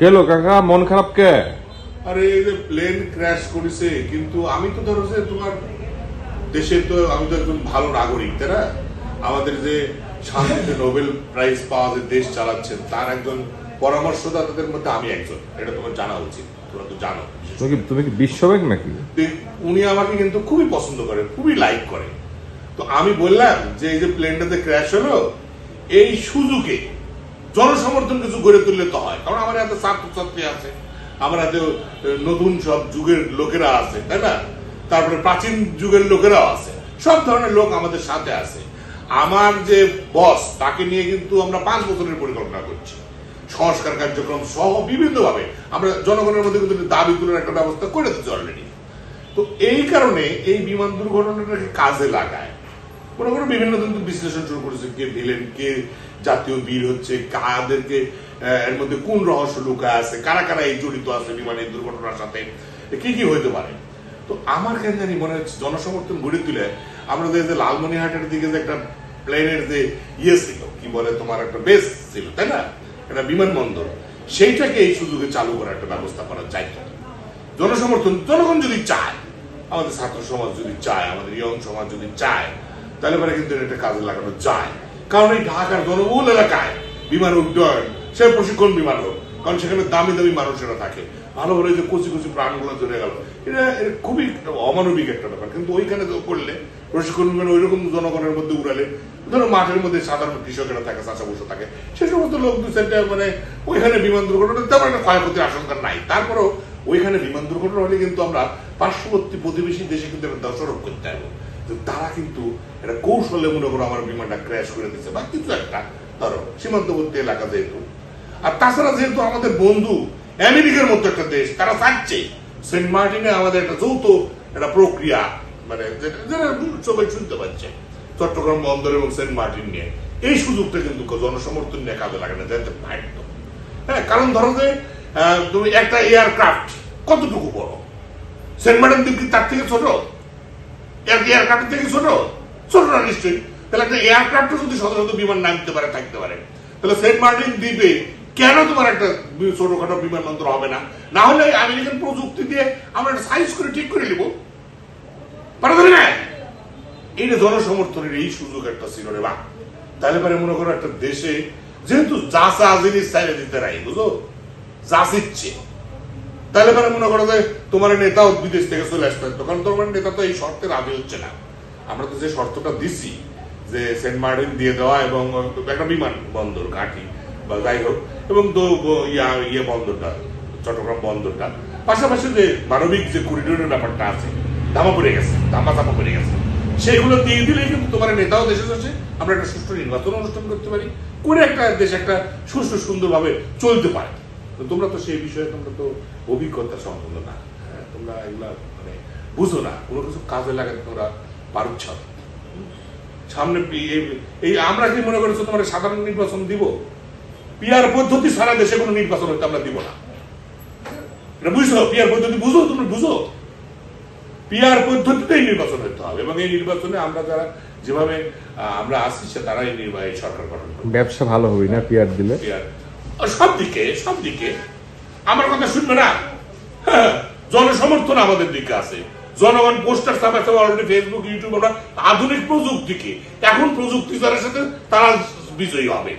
কেন কাকা মন খারাপ কে? আরে এই যে প্লেন ক্র্যাশ করেছে কিন্তু আমি তো ধরো যে তোমার দেশের তো আমি তো একজন ভালো নাগরিক তাই না? আমাদের যে শান্তিতে নোবেল প্রাইজ পাওয়া যে দেশ চালাচ্ছেন তার একজন পরামর্শদাতাদের মধ্যে আমি একজন এটা তোমার জানা উচিত তোমরা তো জানো। তুমি কি তুমি কি বিশ্বব্যাংক নাকি? উনি আমাকে কিন্তু খুবই পছন্দ করে খুবই লাইক করে। তো আমি বললাম যে এই যে প্লেনটাতে ক্র্যাশ হলো এই সুযোগে জনসমর্থন কিছু গড়ে তুললে তো হয়। কারণ আমার হাতে ছাত্রছাত্রী আছে, আমার হাতে নতুন সব যুগের লোকেরা আছে, তাই না? তারপরে প্রাচীন যুগের লোকেরাও আছে। সব ধরনের লোক আমাদের সাথে আছে। আমার যে বস, তাকে নিয়ে কিন্তু আমরা পাঁচ বছরের পরিকল্পনা করছি। সংস্কার কার্যক্রম সহ বিভিন্নভাবে। আমরা জনগণের মধ্যে কিন্তু দাবি তোলার একটা ব্যবস্থা করে দিচ্ছি অলরেডি তো এই কারণে এই বিমান দুর্ঘটনাটাকে কাজে লাগায়। মনে করো বিভিন্ন কিন্তু বিশ্লেষণ শুরু করেছে, কে ভিলেন কে জাতীয় বীর হচ্ছে, কাদেরকে এর মধ্যে কোন রহস্য লুকা আছে, কারা কারা এই জড়িত আছে বিমানের দুর্ঘটনার সাথে কি কি হইতে পারে? তো আমার কেন জানি মনে হচ্ছে জনসমর্থন গড়ে তুলে আমরা যে লালমনিহাটের দিকে যে একটা প্লেনের যে ইয়ে ছিল, কি বলে তোমার একটা বেস ছিল, তাই না? একটা বিমানবন্দর, সেইটাকে এই সুযোগে চালু করার একটা ব্যবস্থা করা যাইতো জনসমর্থন, জনগণ যদি চায়, আমাদের ছাত্র সমাজ যদি চায়, আমাদের ইয়ং সমাজ যদি চায় তাহলে পরে কিন্তু এটা কাজে লাগানো যায়। কারণ এই ঢাকার জনবহুল এলাকায় বিমান উড্ডয়ন, সে প্রশিক্ষণ বিমান হোক, কারণ সেখানে দামি দামি মানুষেরা থাকে। ভালো ভালো যে কচি কচি প্রাণগুলো চলে গেল। এটা খুবই অমানবিক একটা ব্যাপার। কিন্তু ওইখানে করলে প্রশিক্ষণ বিমান ওই রকম জনগণের মধ্যে উড়ালে, ধরো মাঠের মধ্যে সাধারণ কৃষকেরা থাকে, চাষা বসে থাকে, সে সমস্ত লোক দু চারটা মানে ওইখানে বিমান দুর্ঘটনা তেমন একটা ক্ষয়ক্ষতির আশঙ্কা নাই। তারপরেও ওইখানে বিমান দুর্ঘটনা হলে কিন্তু আমরা পার্শ্ববর্তী প্রতিবেশী দেশে কিন্তু দোষারোপ করতে তো তারা কিন্তু এটা কৌশলে মনে করো আমার বিমানটা ক্র্যাশ করে দিচ্ছে বা কিছু একটা ধরো, সীমান্তবর্তী এলাকা যেহেতু। আর তাছাড়া যেহেতু আমাদের বন্ধু আমেরিকার মতো একটা দেশ, তারা চাচ্ছে সেন্ট মার্টিনে আমাদের একটা যৌথ একটা প্রক্রিয়া মানে যেটা সবাই শুনতে পাচ্ছে, চট্টগ্রাম বন্দর এবং সেন্ট মার্টিন নিয়ে। এই সুযোগটা কিন্তু জনসমর্থন নিয়ে কাজে লাগানো হ্যাঁ কারণ ধরো যে তুমি একটা এয়ারক্রাফট কতটুকু বড়? সেন্ট মার্টিন দ্বীপ কি তার থেকে ছোট? এয়ারক্রাফট থেকে ছোট ছোট না নিশ্চয়ই। তাহলে একটা এয়ারক্রাফট যদি শত শত বিমান নামতে পারে, থাকতে পারে। তাহলে সেন্ট মার্টিন দ্বীপে কেন তোমার একটা ছোটখাটো বিমানবন্দর হবে না? না হলে আমেরিকান প্রযুক্তি দিয়ে আমরা একটা সাইজ করে ঠিক করে নিব। পারা যাবে না? এটা জনসমর্থনের এই সুযোগ একটা ছিল রে বা তাহলে পরে মনে করো একটা দেশে যেহেতু যা চা জিনিস চাইলে দিতে রাই বুঝো? যা ইচ্ছে তাহলে পরে মনে করো যে তোমার নেতাও বিদেশ থেকে চলে আসতে পারতো কারণ তোমার নেতা তো এই শর্তে রাজি হচ্ছে না। আমরা তো যে শর্তটা দিছি যে সেন্ট মার্টিন দিয়ে দেওয়া এবং একটা বিমান বন্দর ঘাঁটি বা যাই হোক, এবং ইয়া বন্দরটা, চট্টগ্রাম বন্দরটা। পাশাপাশি যে মানবিক যে করিডোরের ব্যাপারটা আছে, ধামা পড়ে গেছে, ধামা চাপা পড়ে গেছে। সেগুলো দিয়ে দিলে কিন্তু তোমার নেতাও দেশে যাচ্ছে, আমরা একটা সুষ্ঠু নির্বাচন অনুষ্ঠান করতে পারি, করে একটা দেশ একটা সুষ্ঠু সুন্দরভাবে চলতে পারে। তো তোমরা তো সেই বিষয়ে তোমরা তো অভিজ্ঞতা সম্পন্ন না। হ্যাঁ, তোমরা এগুলা মানে বুঝো না। কোনো কিছু কাজে লাগাতে তোমরা পারছ সামনে এই- আমরা কি মনে করছ তোমার সাধারণ নির্বাচন দিব? পিয়ার পদ্ধতি সারা দেশে কোনো নির্বাচন হইতে আমরা দিব না। এটা বুঝছ? পিয়ার পদ্ধতি বুঝো? তুমি বুঝো? পিয়ার পদ্ধতিতেই নির্বাচন হতে হবে। এবং এই নির্বাচনে আমরা যারা যেভাবে আহ, আমরা আসছি তারাই নির্বাহী সরকার গঠন করবে। ব্যবসা ভালো হবে না পিয়ার দিলে? পিয়ার সব দিকে সব দিকে আমার কথা শুনবে না। জনসমর্থন আমাদের দিকে আছে। জনগণ পোস্টার ছাপাতে অলরেডি ফেসবুক ইউটিউব আমরা আধুনিক প্রযুক্তিকে। এখন প্রযুক্তি যারা সাথে তারা বিজয়ী হবে।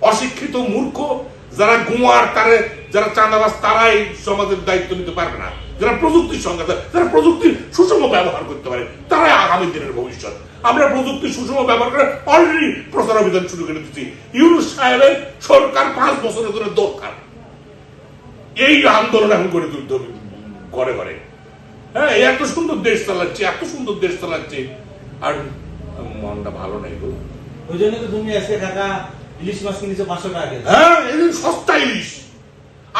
অশিক্ষিত মূর্খ, যারা গুয়ার তারে, যারা চাঁদাবাজ, তারাই সমাজের দায়িত্ব নিতে পারবে না। যারা প্রযুক্তির সঙ্গে, যারা প্রযুক্তির সুষম ব্যবহার করতে পারে, তারাই আগামী দিনের ভবিষ্যৎ। আমরা প্রযুক্তি সুষম ব্যবহার করে অলরেডি প্রচার অভিযান শুরু করে দিচ্ছি ইউনুস সাহেবের সরকার পাঁচ বছরের ধরে দরকার। এই আন্দোলন এখন করে তুলতে হবে ঘরে ঘরে। হ্যাঁ এত সুন্দর দেশ চালাচ্ছে এত সুন্দর দেশ চালাচ্ছে। আর মনটা ভালো নাই গো। ওই জন্য তো তুমি আজকে টাকা ইলিশ মাছ কিনেছো পাঁচশো টাকা হ্যাঁ যে সস্তা ইলিশ।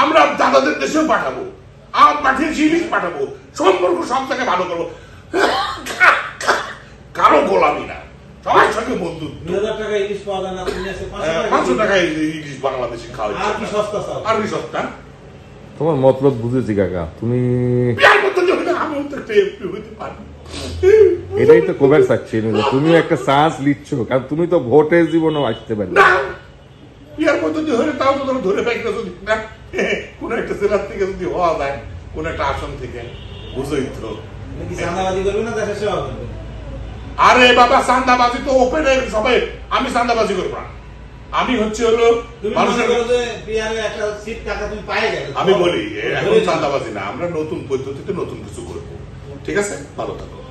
আমরা দাদাদের দেশেও পাঠাবো। আর পাঠিয়েছি ইলিশ পাঠাবো। সম্পর্ক সব থেকে ভালো করব। কারও গোলামি না। সবার সঙ্গে বন্ধুত্ব। টাকা ইলিশ পাওয়া যায় না তুমি পাঁচশো হ্যাঁ, টাকা টাকায় ইলিশ। বাংলাদেশে খাওয়া আর কি সস্তা আর কি সস্তা? তোমার মতলব বুঝেছি কাকা। তুমি একটা এটাই তো কবার চাচ্ছি তুমি একটা চান্স লিচ্ছ কারণ তুমি তো ভোটের জীবনেও আসতে পারবে না। বিয়ার পদ্ধতি হলে তাও তো ধরে ধরে পাই না যদি না জেলার থেকে যদি হওয়া যায় কোন একটা আসন থেকে বুঝোই তো। করবে না সেবা করবে? আরে বাবা সান্দাবাজি তো ওপেনে সবাই। আমি সান্দাবাজি করব না। আমি হচ্ছে হলো আমি বলি এখন সান্দাবাজি না আমরা নতুন পদ্ধতিতে নতুন কিছু করব। ঠিক আছে? ভালো থাকো?